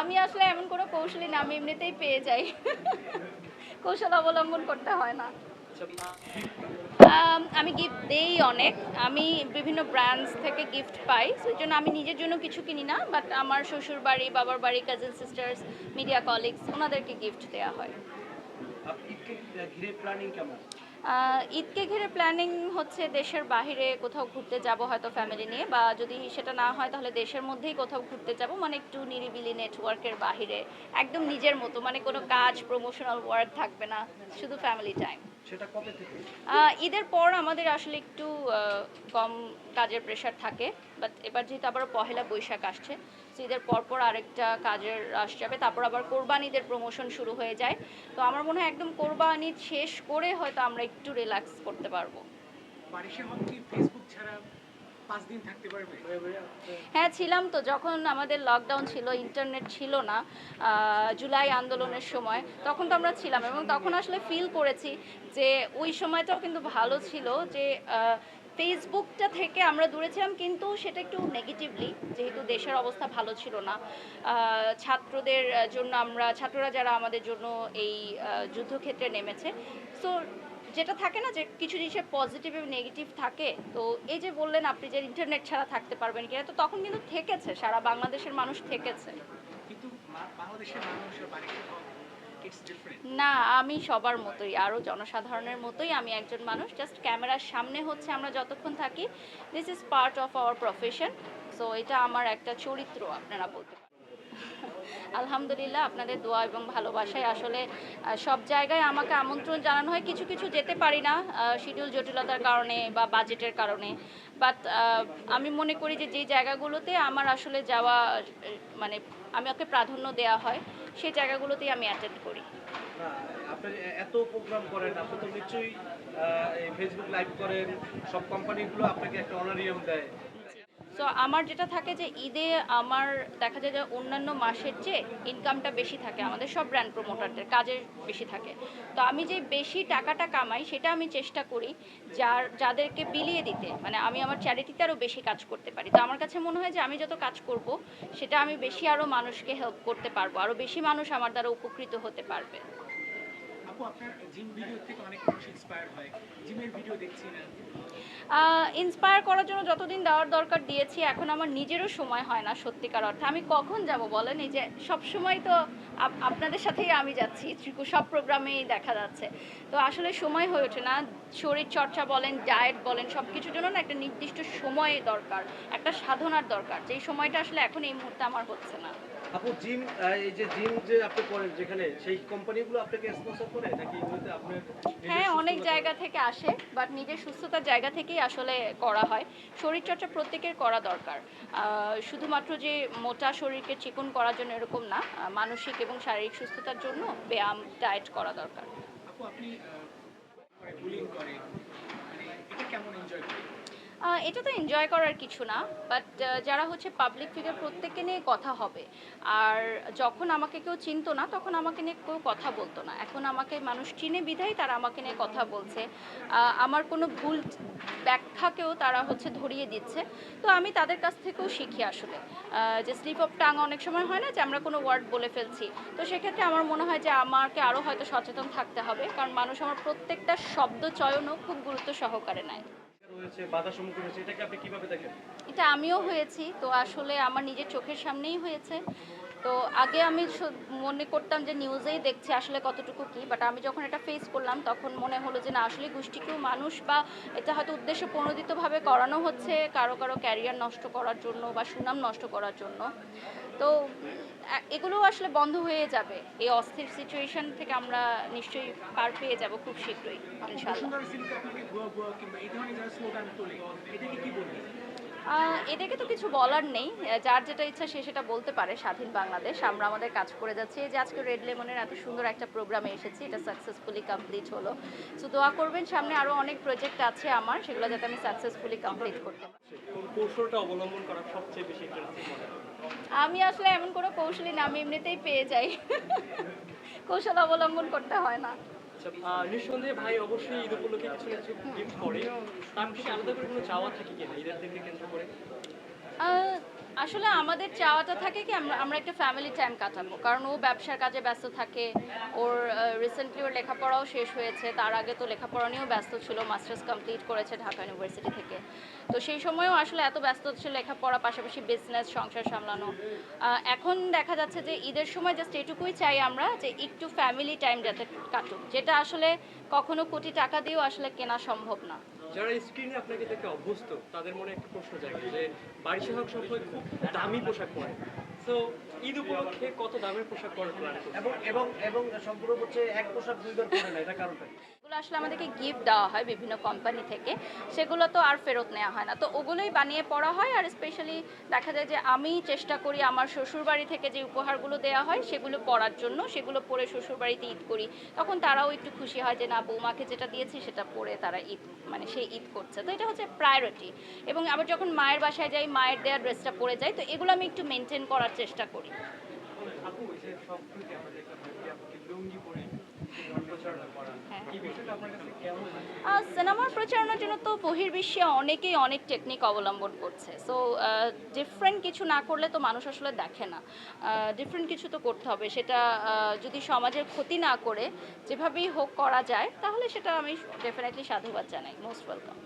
আমি আসলে এমন কোনো কৌশলী না, আমি এমনিতেই পেয়ে যাই। কৌশল অবলম্বন করতে হয় না। আমি গিফট দেই অনেক। আমি বিভিন্ন ব্র্যান্ডস থেকে গিফট পাই, সেই জন্য আমি নিজের জন্য কিছু কিনি না বাট আমার শ্বশুর বাড়ি বাবার বাড়ি কাজিন সিস্টার্স মিডিয়া কলিগস ওনাদেরকে গিফট দেওয়া হয় ঈদকে ঘিরে প্ল্যানিং হচ্ছে দেশের বাহিরে কোথাও ঘুরতে যাব হয়তো ফ্যামিলি নিয়ে বা যদি সেটা না হয় তাহলে দেশের মধ্যেই কোথাও ঘুরতে যাব। মানে একটু নিরিবিলি নেটওয়ার্কের বাহিরে, একদম নিজের মতো। মানে কোনো কাজ প্রমোশনাল ওয়ার্ক থাকবে না, শুধু ফ্যামিলি টাইম সেটা কবে থেকে? ঈদের পর আমাদের আসলে একটু কম কাজের প্রেশার থাকে বাট এবার যেহেতু আবার পহেলা বৈশাখ আসছে তো ঈদের পর পর আরেকটা কাজের রাশ যাবে তারপর আবার কোরবানিদের প্রমোশন শুরু হয়ে যায় তো আমার মনে হয় একদম কোরবানি শেষ করে হয়তো আমরা একটু রিল্যাক্স করতে পারব। কি ফেসবুক ছাড়া হ্যাঁ ছিলাম তো। যখন আমাদের লকডাউন ছিল ইন্টারনেট ছিল না জুলাই আন্দোলনের সময়, তখন তো আমরা ছিলাম এবং তখন আসলে ফিল করেছি যে ওই সময়টাও কিন্তু ভালো ছিল যে ফেসবুকটা থেকে আমরা দূরে ছিলাম, কিন্তু সেটা একটু নেগেটিভলি যেহেতু দেশের অবস্থা ভালো ছিল না। ছাত্রদের জন্য আমরা, ছাত্ররা যারা আমাদের জন্য এই যুদ্ধক্ষেত্রে নেমেছে সো যেটা থাকে না যে কিছু জিনিসের পজিটিভ এবং নেগেটিভ থাকে তো এই যে বললেন আপনি যে ইন্টারনেট ছাড়া থাকতে পারবেন কিনা তো তখন কিন্তু থেকেছে সারা বাংলাদেশের মানুষ থেকেছে। কিন্তু বাংলাদেশের মানুষ আর বারিশের ইটস ডিফারেন্ট না আমি সবার মতোই আরও জনসাধারণের মতোই আমি একজন মানুষ জাস্ট ক্যামেরার সামনে হচ্ছে আমরা যতক্ষণ থাকি this is part of our profession so এটা আমার একটা চরিত্র আপনারা বলতে আলহামদুলিল্লাহ, আপনাদের দোয়া এবং ভালোবাসায় আসলে সব জায়গায় আমাকে আমন্ত্রণ জানানো হয়। কিছু কিছু যেতে পারি না শিডিউল জটিলতার কারণে বা বাজেটের কারণে। বাট আমি মনে করি যে যেই জায়গাগুলোতে আমার আসলে যাওয়া মানে আমাকে প্রাধান্য দেওয়া হয় সেই জায়গাগুলোতেই আমি অ্যাটেন্ড করি। এত প্রোগ্রাম করেন, আপনি তো নিশ্চয়ই ফেসবুক লাইভ করেন, সব কোম্পানিগুলো আপনাকে একটা অনারিয়াম দেয়। সো আমার যেটা থাকে যে ঈদে আমার দেখা যায় যে অন্যান্য মাসের চেয়ে ইনকামটা বেশি থাকে। আমাদের সব ব্র্যান্ড প্রমোটারদের কাজের বেশি থাকে। তো আমি যে বেশি টাকাটা কামাই, সেটা আমি চেষ্টা করি যার, যাদেরকে বিলিয়ে দিতে। মানে আমি আমার চ্যারিটিতে আরও বেশি কাজ করতে পারি। তো আমার কাছে মনে হয় যে আমি যত কাজ করব, সেটা আমি বেশি আরও মানুষকে হেল্প করতে পারব। আরও বেশি মানুষ আমার দ্বারা উপকৃত হতে পারবে। ইন্সপায়ার ইন্সপায়ার করার জন্য যতদিন দেওয়ার দরকার দিয়েছি, এখন আমার নিজেরও সময় হয় না সত্যিকার অর্থে। আমি কখন যাব বলেন? এই যে সবসময় তো আপনাদের সাথেই আমি যাচ্ছি। সব প্রোগ্রামেই দেখা যাচ্ছে। তো আসলে সময় হয়ে ওঠে না। শরীর চর্চা বলেন ডায়েট বলেন সব কিছুর জন্য না একটা নির্দিষ্ট সময় দরকার, একটা সাধনার দরকার। যেই সময়টা আসলে এখন এই মুহূর্তে আমার হচ্ছে না। আপু জিম এই যে জিম যে আপনি করেন যেখানে সেই কোম্পানিগুলো আপনাকে স্পন্সর করে? নাকি এগুলোতে আপনার হ্যাঁ অনেক জায়গা থেকে আসে বাট নিজের সুস্থতার জায়গা থেকেই আসলে করা হয়। শরীরচর্চা প্রত্যেকের করা দরকার। শুধুমাত্র যে মোটা শরীরকে চিকন করার জন্য এরকম না মানসিক এবং শারীরিক সুস্থতার জন্য ব্যায়াম ডায়েট করা দরকার। আপু আপনি বুলিং করে মানে এটা কেমন এনজয় করে আহ, এটা তো এনজয় করার কিছু না বাট যারা হচ্ছে পাবলিক ফিগার প্রত্যেককে নিয়ে কথা হবে। আর যখন আমাকে কেউ চিনতো না, তখন আমাকে নিয়ে কেউ কথা বলতো না। এখন আমাকে মানুষ চিনে বিধায় তারা আমাকে নিয়ে কথা বলছে। আমার কোনো ভুল ব্যাখ্যাকেও তারা হচ্ছে ধরিয়ে দিচ্ছে। তো আমি তাদের কাছ থেকেও শিখি আসলে। যে স্লিপ অফ টাং অনেক সময় হয় না যে আমরা কোনো ওয়ার্ড বলে ফেলছি। তো সেক্ষেত্রে আমার মনে হয় যে আমাকে আরও হয়তো সচেতন থাকতে হবে, কারণ মানুষ আমার প্রত্যেকটা শব্দ চয়নও খুব গুরুত্ব সহকারে নেয়। বাধা সম্মুখীন হয়েছে, এটাকে আপনি কীভাবে দেখেন? এটা আমিও হয়েছি, তো আসলে আমার নিজের চোখের সামনেই হয়েছে। তো আগে আমি মনে করতাম যে নিউজেই দেখছি আসলে কতটুকু কি বাট আমি যখন এটা ফেস করলাম তখন মনে হলো যে না, আসলে গোষ্ঠীকেও মানুষ বা এটা হয়তো উদ্দেশ্য প্রণোদিতভাবে করানো হচ্ছে কারও কারও ক্যারিয়ার নষ্ট করার জন্য বা সুনাম নষ্ট করার জন্য। তো এগুলো আসলে বন্ধ হয়ে যাবে। এই অস্থির সিচুয়েশন থেকে আমরা নিশ্চয়ই পার পেয়ে যাব খুব শীঘ্রই, ইনশাআল্লাহ। সুন্দর সিনকে আপনাকে ভুয়া ভুয়া কিংবা এই ধরনের যারা স্লোগান তোলে এটাকে কি বলবেন আহ, এটাকে তো কিছু বলার নেই। যার যেটা ইচ্ছা সে সেটা বলতে পারে স্বাধীন বাংলাদেশ। আমরা আমাদের কাজ করে যাচ্ছি। এই যে আজকে রেড লেমনের এত সুন্দর একটা প্রোগ্রামে এসেছি এটা সাকসেসফুলি কমপ্লিট হলো। সো দোয়া করবেন সামনে আরও অনেক প্রজেক্ট আছে আমার সেগুলো যাতে আমি সাকসেসফুলি কমপ্লিট করতে পারি। কৌশলটা অবলম্বন করা সবচেয়ে বেশি আমি আসলে এমন কোনো কৌশলী না আমি এমনিতেই পেয়ে যাই। কৌশল অবলম্বন করতে হয় না। নিঃসন্দেহে ভাই অবশ্যই ঈদ উপলক্ষে কিছু না কিছু গিফট করে। তার থেকে আলাদা করে কোনো চাওয়া থাকে কিনা ঈদের দিনকে কেন্দ্র করে? আসলে আমাদের চাওয়াটা থাকে কি, আমরা একটা ফ্যামিলি টাইম কাটাবো। কারণ ও ব্যবসার কাজে ব্যস্ত থাকে, ওর রিসেন্টলি ওর লেখাপড়াও শেষ হয়েছে, তার আগে তো লেখাপড়া নিয়েও ব্যস্ত ছিল মাস্টার্স কমপ্লিট করেছে ঢাকা ইউনিভার্সিটি থেকে। তো সেই সময়ও আসলে এত ব্যস্ত ছিল লেখাপড়া, পাশাপাশি বিজনেস সংসার সামলানো। এখন দেখা যাচ্ছে যে ঈদের সময় জাস্ট এটুকুই চাই আমরা, যে একটু ফ্যামিলি টাইম যাতে কাটুক, যেটা আসলে কখনো কোটি টাকা দিয়েও আসলে কেনা সম্ভব না। যারা স্ক্রিনে আপনাকে দেখে অভ্যস্ত, তাদের মনে একটা প্রশ্ন জাগে যে বাড়ি সহায়ক সবসময় খুব দামি পোশাক পরে। তো ঈদ উপলক্ষে কত দামের পোশাক পরার প্ল্যান এবং এবং এবং সম্পূর্ণ হচ্ছে এক পোশাক দুইবার পরে না, এটা কারণটা কি? এগুলো আসলে আমাদেরকে গিফট দেওয়া হয় বিভিন্ন কোম্পানি থেকে। সেগুলো তো আর ফেরত নেওয়া হয় না। তো ওগুলোই বানিয়ে পড়া হয় আর স্পেশালি দেখা যায় যে আমি চেষ্টা করি আমার শ্বশুরবাড়ি থেকে যে উপহারগুলো দেওয়া হয় সেগুলো পরার জন্য, সেগুলো পরে শ্বশুরবাড়িতে ঈদ করি। তখন তারাও একটু খুশি হয় যে না, বৌমাকে যেটা দিয়েছি সেটা পরে তারা ঈদ মানে সেই ঈদ করছে। তো এটা হচ্ছে প্রায়োরিটি এবং আবার যখন মায়ের বাসায় যাই, মায়ের দেওয়া ড্রেসটা পরে যাই, তো এগুলো আমি একটু মেনটেন করার চেষ্টা করি। আমরা লুঙ্গি পরে হ্যাঁ। সিনেমার প্রচারণার জন্য তো বহির্বিশ্বে অনেকেই অনেক টেকনিক অবলম্বন করছে। সো ডিফারেন্ট কিছু না করলে তো মানুষ আসলে দেখে না। ডিফারেন্ট কিছু তো করতে হবে। সেটা যদি সমাজের ক্ষতি না করে যেভাবেই হোক করা যায় তাহলে সেটা আমি ডেফিনেটলি সাধুবাদ জানাই। Most welcome